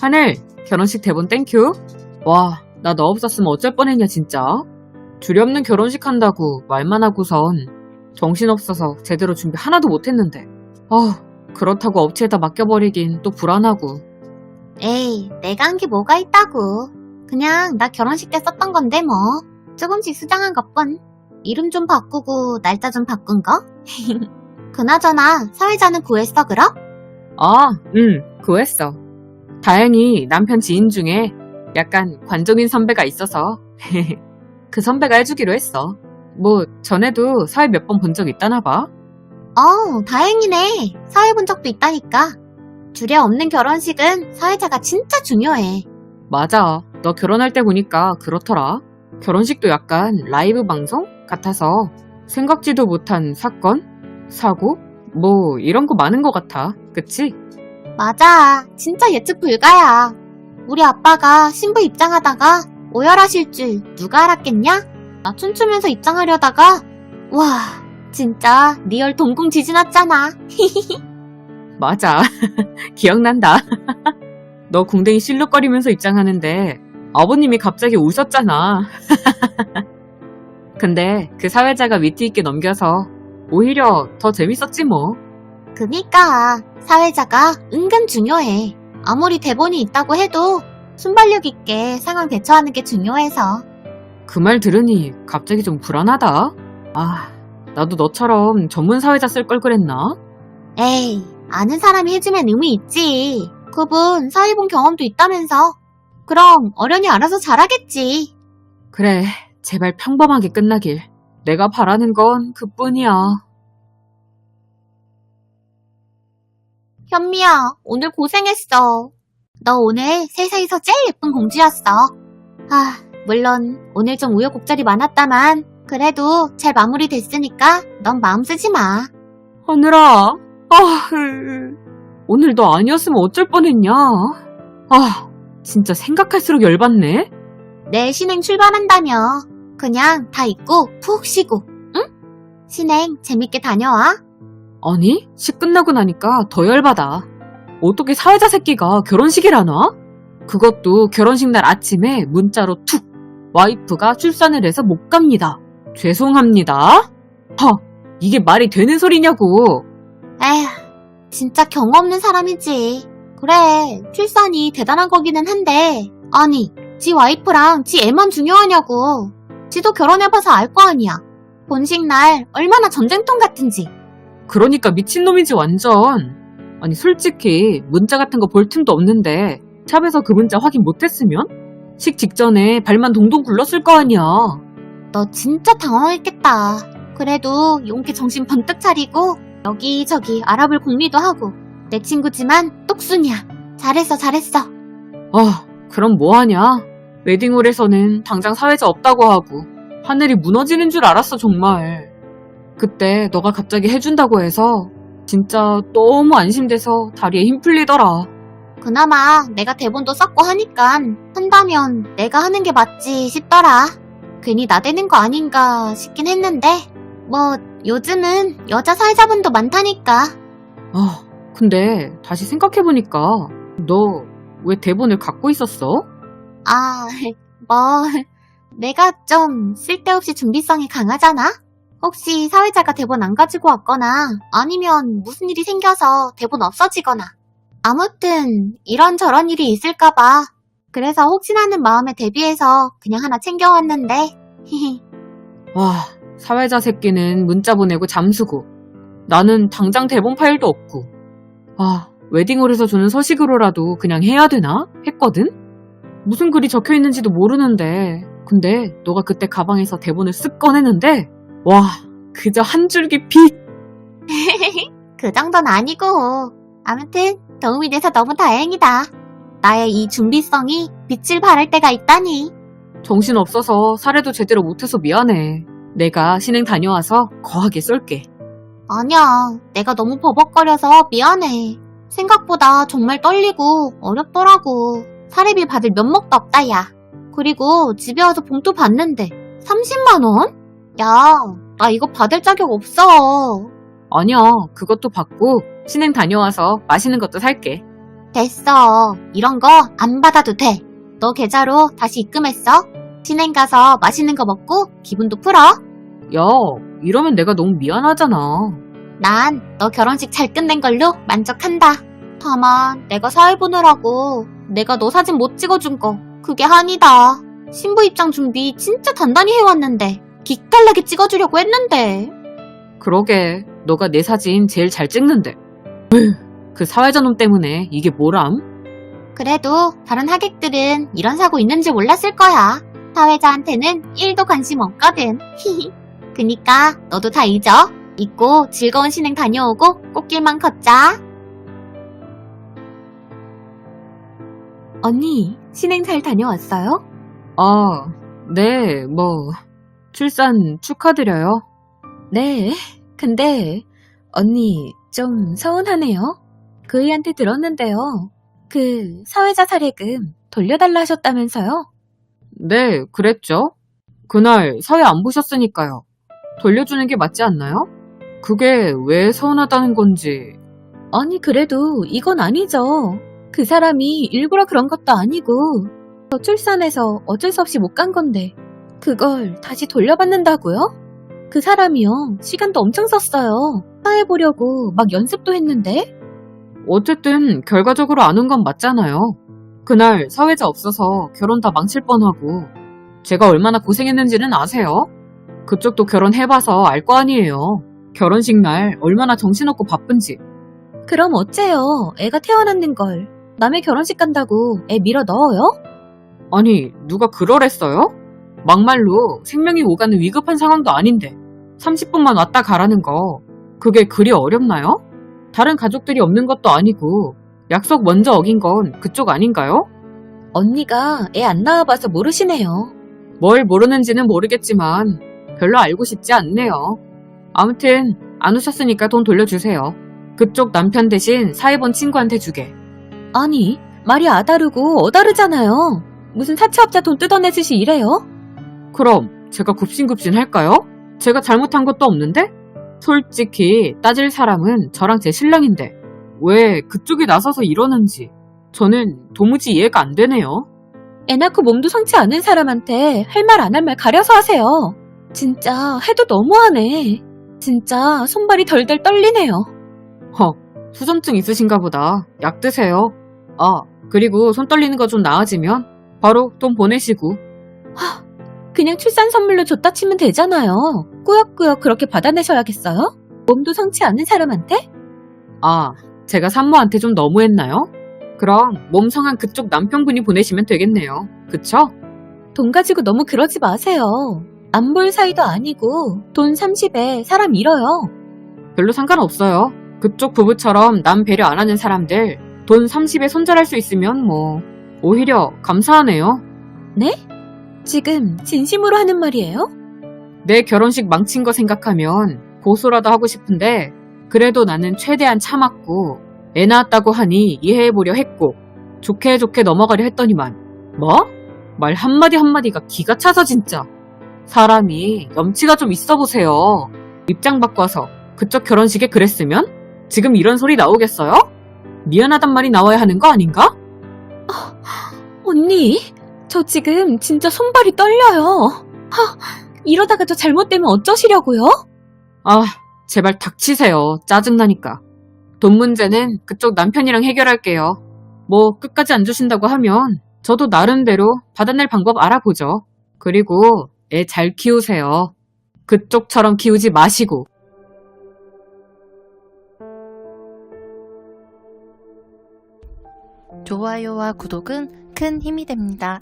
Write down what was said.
하늘, 결혼식 대본 땡큐. 와, 나 너 없었으면 어쩔 뻔했냐, 진짜. 두렵는 결혼식 한다고 말만 하고선 정신없어서 제대로 준비 하나도 못했는데. 아, 그렇다고 업체에다 맡겨버리긴 또 불안하고. 에이, 내가 한 게 뭐가 있다고. 그냥 나 결혼식 때 썼던 건데 뭐. 조금씩 수정한 것뿐. 이름 좀 바꾸고 날짜 좀 바꾼 거? 그나저나 사회자는 구했어 그럼? 아, 응, 구했어. 다행히 남편 지인 중에 약간 관종인 선배가 있어서 그 선배가 해주기로 했어. 뭐 전에도 사회 몇 번 본 적 있다나 봐. 어, 다행이네. 사회 본 적도 있다니까. 주례 없는 결혼식은 사회자가 진짜 중요해. 맞아. 너 결혼할 때 보니까 그렇더라. 결혼식도 약간 라이브 방송 같아서 생각지도 못한 사건, 사고, 뭐 이런 거 많은 것 같아. 그치? 맞아. 진짜 예측 불가야. 우리 아빠가 신부 입장하다가 오열하실 줄 누가 알았겠냐? 나 춤추면서 입장하려다가 와 진짜 리얼 동궁 지진 왔잖아. 맞아. 기억난다. 너 궁뎅이 실룩거리면서 입장하는데 아버님이 갑자기 우셨잖아. 근데 그 사회자가 위트 있게 넘겨서 오히려 더 재밌었지 뭐. 그니까 사회자가 은근 중요해. 아무리 대본이 있다고 해도 순발력 있게 상황 대처하는 게 중요해서. 그 말 들으니 갑자기 좀 불안하다. 아, 나도 너처럼 전문 사회자 쓸 걸 그랬나? 에이 아는 사람이 해주면 의미 있지. 그분 사회 본 경험도 있다면서. 그럼 어련히 알아서 잘하겠지. 그래, 제발 평범하게 끝나길. 내가 바라는 건 그뿐이야. 현미야, 오늘 고생했어. 너 오늘 세상에서 제일 예쁜 공주였어. 아, 물론 오늘 좀 우여곡절이 많았다만 그래도 잘 마무리됐으니까 넌 마음 쓰지 마. 하늘아, 아, 으, 오늘 너 아니었으면 어쩔 뻔했냐? 아, 진짜 생각할수록 열받네. 내 신행 출발한다며. 그냥 다 잊고 푹 쉬고, 응? 신행 재밌게 다녀와. 아니, 시 끝나고 나니까 더 열받아. 어떻게 사회자 새끼가 결혼식이라나? 그것도 결혼식 날 아침에 문자로 툭! 와이프가 출산을 해서 못 갑니다. 죄송합니다. 허, 이게 말이 되는 소리냐고. 에휴, 진짜 경험 없는 사람이지. 그래, 출산이 대단한 거기는 한데, 아니, 지 와이프랑 지 애만 중요하냐고. 지도 결혼해봐서 알 거 아니야. 본식 날 얼마나 전쟁통 같은지. 그러니까 미친놈이지 완전. 아니 솔직히 문자 같은 거 볼 틈도 없는데 샵에서 그 문자 확인 못했으면? 식 직전에 발만 동동 굴렀을 거 아니야. 너 진짜 당황했겠다. 그래도 용기 정신 번뜩 차리고 여기저기 알아볼 공리도 하고 내 친구지만 똑순이야. 잘했어 잘했어. 아, 그럼 뭐하냐? 웨딩홀에서는 당장 사회자 없다고 하고 하늘이 무너지는 줄 알았어 정말. 그때 너가 갑자기 해준다고 해서 진짜 너무 안심돼서 다리에 힘 풀리더라. 그나마 내가 대본도 썼고 하니까 한다면 내가 하는 게 맞지 싶더라. 괜히 나대는 거 아닌가 싶긴 했는데 뭐 요즘은 여자 사회자분도 많다니까. 아, 근데 다시 생각해보니까 너 왜 대본을 갖고 있었어? 아, 뭐 내가 좀 쓸데없이 준비성이 강하잖아? 혹시 사회자가 대본 안 가지고 왔거나 아니면 무슨 일이 생겨서 대본 없어지거나. 아무튼 이런저런 일이 있을까봐. 그래서 혹시나는 마음에 대비해서 그냥 하나 챙겨왔는데. 히히. 와, 사회자 새끼는 문자 보내고 잠수고, 나는 당장 대본 파일도 없고, 아, 웨딩홀에서 주는 서식으로라도 그냥 해야 되나? 했거든? 무슨 글이 적혀 있는지도 모르는데, 근데 너가 그때 가방에서 대본을 쓱 꺼내는데, 와, 그저 한 줄기 빛! 그 정도는 아니고 아무튼 도움이 돼서 너무 다행이다. 나의 이 준비성이 빛을 발할 때가 있다니. 정신 없어서 사례도 제대로 못해서 미안해. 내가 신행 다녀와서 거하게 쏠게. 아니야, 내가 너무 버벅거려서 미안해. 생각보다 정말 떨리고 어렵더라고. 사례비 받을 면목도 없다, 야. 그리고 집에 와서 봉투 봤는데 30만 원? 야, 나 이거 받을 자격 없어. 아니야, 그것도 받고 신행 다녀와서 맛있는 것도 살게. 됐어. 이런 거 안 받아도 돼. 너 계좌로 다시 입금했어. 진행 가서 맛있는 거 먹고 기분도 풀어. 야, 이러면 내가 너무 미안하잖아. 난 너 결혼식 잘 끝낸 걸로 만족한다. 다만 내가 사회 보느라고 내가 너 사진 못 찍어준 거 그게 한이다. 신부 입장 준비 진짜 단단히 해왔는데 기깔나게 찍어주려고 했는데 그러게, 너가 내 사진 제일 잘 찍는데. 으, 그 사회자 놈 때문에 이게 뭐람? 그래도 다른 하객들은 이런 사고 있는지 몰랐을 거야. 사회자한테는 1도 관심 없거든. 그니까 너도 다 잊어. 잊고 즐거운 신행 다녀오고 꽃길만 걷자. 언니, 신행 잘 다녀왔어요? 아, 네, 뭐, 출산 축하드려요. 네. 근데 언니 좀 서운하네요. 그이한테 들었는데요. 그 사회자 사례금 돌려달라 하셨다면서요? 네, 그랬죠. 그날 사회 안 보셨으니까요. 돌려주는 게 맞지 않나요? 그게 왜 서운하다는 건지. 아니 그래도 이건 아니죠. 그 사람이 일부러 그런 것도 아니고 저 출산해서 어쩔 수 없이 못 간 건데 그걸 다시 돌려받는다고요? 그 사람이요 시간도 엄청 썼어요. 사회 보려고 막 연습도 했는데 어쨌든 결과적으로 안 온 건 맞잖아요. 그날 사회자 없어서 결혼 다 망칠 뻔하고 제가 얼마나 고생했는지는 아세요? 그쪽도 결혼해봐서 알 거 아니에요. 결혼식 날 얼마나 정신없고 바쁜지. 그럼 어째요? 애가 태어났는 걸 남의 결혼식 간다고 애 밀어 넣어요? 아니, 누가 그러랬어요? 막말로 생명이 오가는 위급한 상황도 아닌데 30분만 왔다 가라는 거 그게 그리 어렵나요? 다른 가족들이 없는 것도 아니고 약속 먼저 어긴 건 그쪽 아닌가요? 언니가 애 안 낳아봐서 모르시네요. 뭘 모르는지는 모르겠지만 별로 알고 싶지 않네요. 아무튼 안 오셨으니까 돈 돌려주세요. 그쪽 남편 대신 사회본 친구한테 주게. 아니 말이 아다르고 어다르잖아요. 무슨 사채업자 돈 뜯어내듯이 이래요? 그럼 제가 굽신굽신 할까요? 제가 잘못한 것도 없는데? 솔직히 따질 사람은 저랑 제 신랑인데 왜 그쪽이 나서서 이러는지 저는 도무지 이해가 안 되네요. 애 낳고 몸도 성치 않은 사람한테 할 말 안 할 말 가려서 하세요. 진짜 해도 너무하네. 진짜 손발이 덜덜 떨리네요. 허, 수전증 있으신가 보다. 약 드세요. 아, 그리고 손 떨리는 거 좀 나아지면 바로 돈 보내시고. 그냥 출산 선물로 줬다 치면 되잖아요. 꾸역꾸역 그렇게 받아내셔야겠어요? 몸도 성치 않은 사람한테? 아, 제가 산모한테 좀 너무했나요? 그럼 몸 성한 그쪽 남편분이 보내시면 되겠네요. 그쵸? 돈 가지고 너무 그러지 마세요. 안 볼 사이도 아니고 돈 30에 사람 잃어요. 별로 상관없어요. 그쪽 부부처럼 남 배려 안 하는 사람들 돈 30에 손절할 수 있으면 뭐 오히려 감사하네요. 지금 진심으로 하는 말이에요? 내 결혼식 망친 거 생각하면 고소라도 하고 싶은데 그래도 나는 최대한 참았고 애 낳았다고 하니 이해해보려 했고 좋게 좋게 넘어가려 했더니만 뭐? 말 한마디 한마디가 기가 차서 진짜 사람이 염치가 좀 있어 보세요 입장 바꿔서 그쪽 결혼식에 그랬으면 지금 이런 소리 나오겠어요? 미안하단 말이 나와야 하는 거 아닌가? 언니, 저 지금 진짜 손발이 떨려요. 하, 이러다가 저 잘못되면 어쩌시려고요? 아, 제발 닥치세요. 짜증나니까. 돈 문제는 그쪽 남편이랑 해결할게요. 뭐, 끝까지 안 주신다고 하면, 저도 나름대로 받아낼 방법 알아보죠. 그리고, 애 잘 키우세요. 그쪽처럼 키우지 마시고. 좋아요와 구독은 큰 힘이 됩니다.